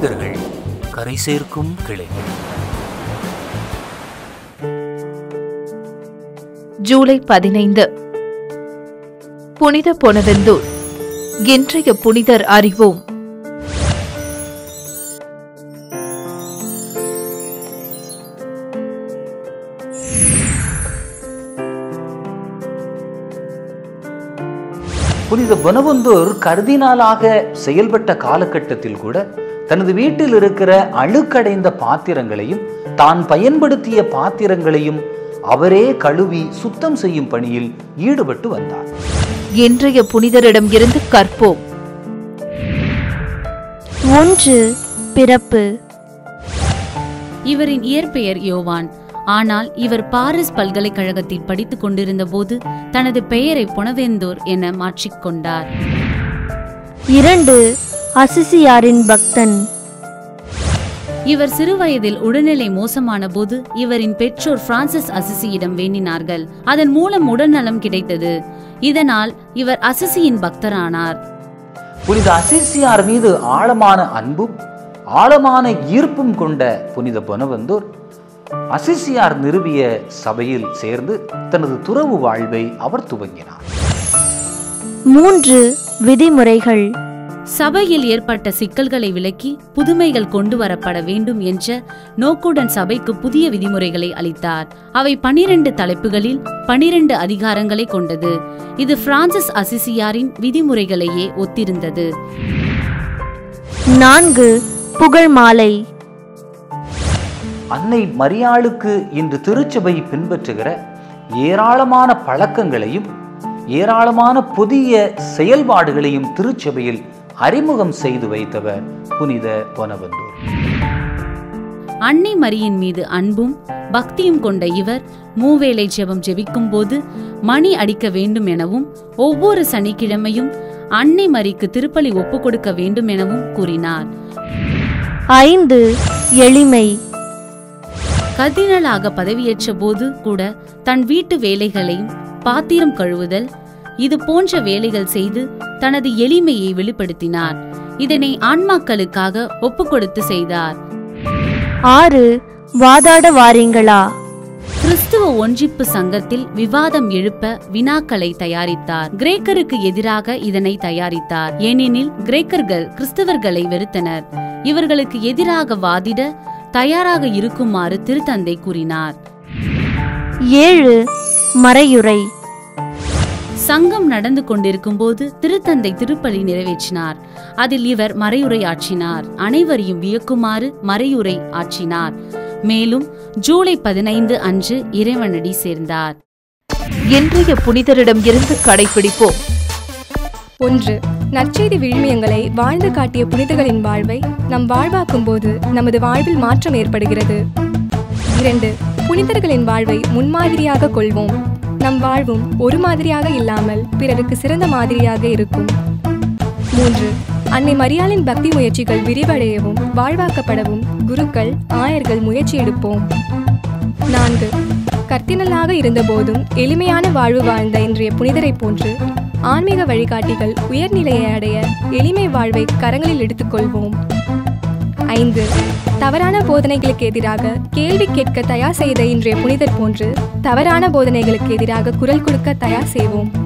கை சேர்க்கும் கிளைகள் ஜூலை பதினைந்து. புனித பொனவெந்தூர். இன்றைய புனிதர் அறிவோம். புனித பொனவந்தூர் கர்தினாலாக செயல்பட்ட காலகட்டத்தில் கூட தனது வீட்டில் இருக்கிற அழுக்கடைந்த பாத்திரங்களையும் தான் பயன்படுத்திய பாத்திரங்களையும் அவரே கழுவி சுத்தம் செய்யும் பணியில் ஈடுபட்டு வந்தார். இன்றைய புனிதரிடம் இருந்து கற்போம். ஒன்று பிறப்பு. இவரின் இயற்பெயர் யோவான். ஆனால் இவர் பாரிஸ் பல்கலைக்கழகத்தில் படித்துக் கொண்டிருந்த போது தனது பெயரை புனவேந்தோர் என மாற்றிக்கொண்டார் இரண்டு அசிசியாரின் பக்தன். இவர் சிறுவயதில் உடல்நிலை மோசமான போது இவரின் பெற்றோர் பிரான்சிஸ் அசிசியிடம் வேண்டினார்கள். அதன் மூலம் உடல்நலம் கிடைத்தது. இதனால் இவர் அசிசியின் பக்தரானார். புனித அசிசியார் மீது ஆழமான அன்பும் ஆழமான ஈர்ப்பும் கொண்ட புனித பொனவந்தூர் அசிசியார் நிறுவிய சபையில் சேர்ந்து தனது துறவு வாழ்வை அவர் துவங்கினார். மூன்று விதிமுறைகள். சபையில் ஏற்பட்ட சிக்கல்களை விலக்கி புதுமைகள் கொண்டு வரப்பட வேண்டும் என்ற நோக்குடன் சபைக்கு புதிய விதிமுறைகளை அளித்தார். அவை பனிரெண்டு தலைப்புகளில் பனிரெண்டு அதிகாரங்களை கொண்டது. இது பிரான்சிஸ் அசிசியாரின் விதிமுறைகளையே ஒத்திருந்தது. நான்கு புகழ் மாலை. அன்னை மரியாளுக்கு இன்று திருச்சபை பின்பற்றுகிற ஏராளமான பழக்கங்களையும் ஏராளமான புதிய செயல்பாடுகளையும் திருச்சபையில் அறிமுகம் செய்து வைத்தவர் புனித பொனவந்தூர். அன்னை மரியின் மீது அன்பும் பக்தியும் கொண்ட இவர் மூவேளை ஜெபம் ஜெபிக்கும் போது மணி அடிக்க வேண்டும் எனவும் ஒவ்வொரு சனிக்கிழமையும் அன்னை மரிக்கு திருப்பலி ஒப்புக் கொடுக்க வேண்டும் எனவும் கூறினார். ஐந்து எளிமை. கர்தினலாக பதவியேற்ற போது கூட தன் வீட்டு வேலைகளையும் பாத்திரம் கழுவுதல் இது போன்ற வேலைகள் செய்து தனது எளிமையை வெளிப்படுத்தினார். இதனை ஆன்மாக்களுக்காக ஒப்புக்கொடுத்து செய்தார். ஆறு வாதாட வாரீங்களா கிறிஸ்துவ ஒன்றிப்பு சங்கத்தில் விவாதம் எழுப்ப வினாக்களை தயாரித்தார். கிரேக்கருக்கு எதிராக இதனை தயாரித்தார். ஏனெனில் கிரேக்கர்கள் கிறிஸ்தவர்களை வெறுத்தனர். இவர்களுக்கு எதிராக வாதிட தயாராக இருக்குமாறு திருத்தந்தை கூறினார். ஏழு மறையுரை சங்கம் நடந்து கொண்டிருக்கும்போது திருத்தந்தை திருப்பலி நிறைவேற்றினார். அதில் இவர் மறையுரை ஆற்றினார். அனைவரையும் வியக்குமாறு மறையுரை ஆற்றினார். மேலும் ஜூலை பதினைந்து அன்று இறைவனடி சேர்ந்தார். இன்றைய புனிதரிடம் இருந்து கடைபிடிப்போம். ஒன்று நற்செய்தி விழுமியங்களை வாழ்ந்து காட்டிய புனிதர்களின் வாழ்வை நம் வாழ்வாக்கும் போது நமது வாழ்வில் மாற்றம் ஏற்படுகிறது. இரண்டு புனிதர்களின் வாழ்வை முன்மாதிரியாக கொள்வோம். நம் வாழ்வும் ஒரு மாதிரியாக இல்லாமல் பிறருக்கு சிறந்த மாதிரியாக இருக்கும். மூன்று அன்னை மரியாளின் பக்தி முயற்சிகள் விரிவடையவும் வாழ்வாக்கப்படவும் குருக்கள் ஆயர்கள் முயற்சி எடுப்போம். நான்கு கர்த்தினலாக இருந்தபோதும் எளிமையான வாழ்வு வாழ்ந்த இன்றைய புனிதரைப் போன்று ஆன்மீக வழிகாட்டிகள் உயர்நிலையை அடைய எளிமை வாழ்வை கரங்களில் எடுத்துக்கொள்வோம். ஐந்து தவறான போதனைகளுக்கு எதிராக கேள்வி கேட்க தயார் செய்த இன்றைய புனிதர் போன்று தவறான போதனைகளுக்கு எதிராக குரல் கொடுக்க தயார் செய்வோம்.